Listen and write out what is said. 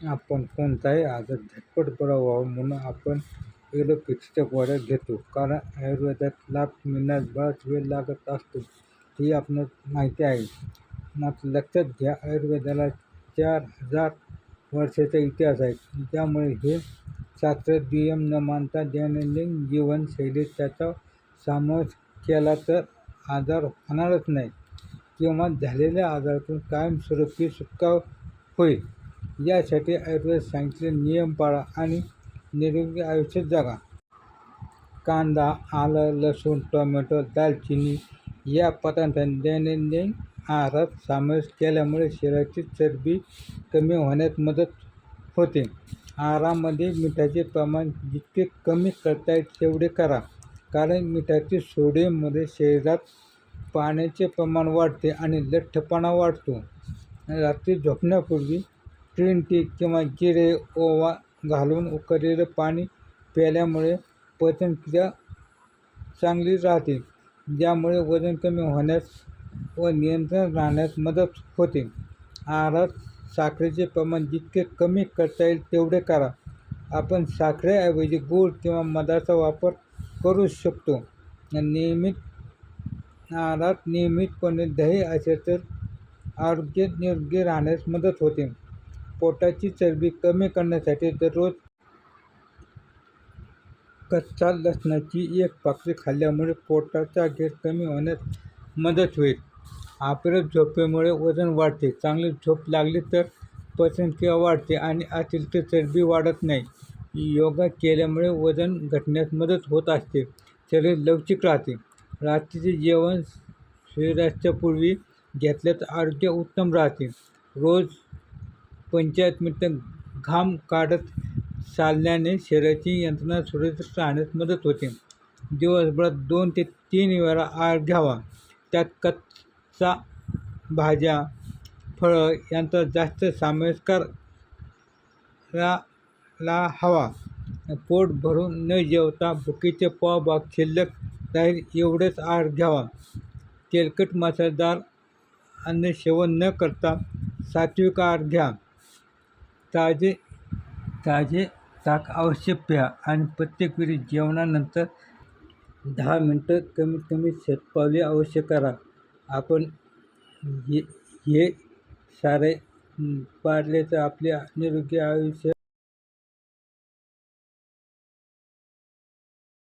आपण कोणताही आजार झटपट बरा व्हावा म्हणून आपण एलोपॅथीच्या गोळ्या घेतो. कारण आयुर्वेदात लाभ मिळण्यास बराच वेळ लागत असतो. ही आपणास माहिती आहे. मात्र लक्षात घ्या आयुर्वेदाला चार हजार वर्षाचा इतिहास आहे. त्यामुळे हे शास्त्र दुय्यम न मानता दैनंदिन जीवनशैलीत त्याचा समावेश केला तर आजार होणारच नाही. किंवा झालेल्या आजारातून कायमस्वरूपी सुटका होईल. यासाठी आयुर्वेद सांगितले नियम पाळा आणि निरोगी आयुष्य जगा. कांदा आलं लसूण टोमॅटो दालचिनी या पदार्थांनी दैनंदिन आहारात समावेश केल्यामुळे शरीराची चरबी कमी होण्यात मदत होते. आहारामध्ये मिठाचे प्रमाण जितके कमी करता येईल तेवढे करा कारण मिठाचे सोडियममध्ये शरीरात पाण्याचे प्रमाण वाढते आणि लठ्ठपणा वाढतो. रात्री झोपण्यापूर्वी ग्रीन टी किंवा जिरे ओवा घालून उकळलेलं पाणी प्यायल्यामुळे पचनक्रिया चांगली राहते ज्यामुळे वजन कमी होण्यास व नियंत्रण राहण्यास मदत होते. आहारात साखरेचे प्रमाण जितके कमी करता येईल तेवढे करा. आपण साखरेऐवजी गूळ किंवा मधाचा वापर करू शकतो. नियमित आहारात नियमितपणे दही असेल तर आरोग्य निरोगी राहण्यास मदत होते. पोटाची चरबी कमी करण्यासाठी दररोज कच्चा लसणाची एक पाकळी खाल्ल्यामुळे पोटाचा घेर कमी होण्यास मदत होईल. आपल्या झोपेमुळे वजन वाढते. चांगली झोप लागली तर पचनक्रिया वाढते आणि अतिरिक्त चरबी वाढत नाही. योगा केल्यामुळे वजन घटण्यास मदत होत असते. शरीर लवचिक राहते. रात्रीचे जेवण सूर्यास्तापूर्वी घेतल्यास आरोग्य उत्तम राहते. रोज पंचायत मिनटं घाम काढत चालल्याने शरीराची यंत्रणा सुरक्षित राहण्यास मदत होते. दिवसभरात दोन ते तीन वेळा आहार घ्यावा. त्यात कच्चा भाज्या फळं यांचा जास्त समावेश करायला हवा. पोट भरून न जेवता भुकीचे पावभाग शिल्लक राहील एवढेच आहार घ्यावा. तेलकट मसालेदार अन्न सेवन न करता सात्विक आहार घ्या. ताजे ताजे ताक अवश्य प्या आणि प्रत्येक वेळी जेवणानंतर दहा मिनटं कमीत कमी शतपावली अवश्य करा. आपण हे हे सारे पाळले तर आपले निरोगी आयुष्य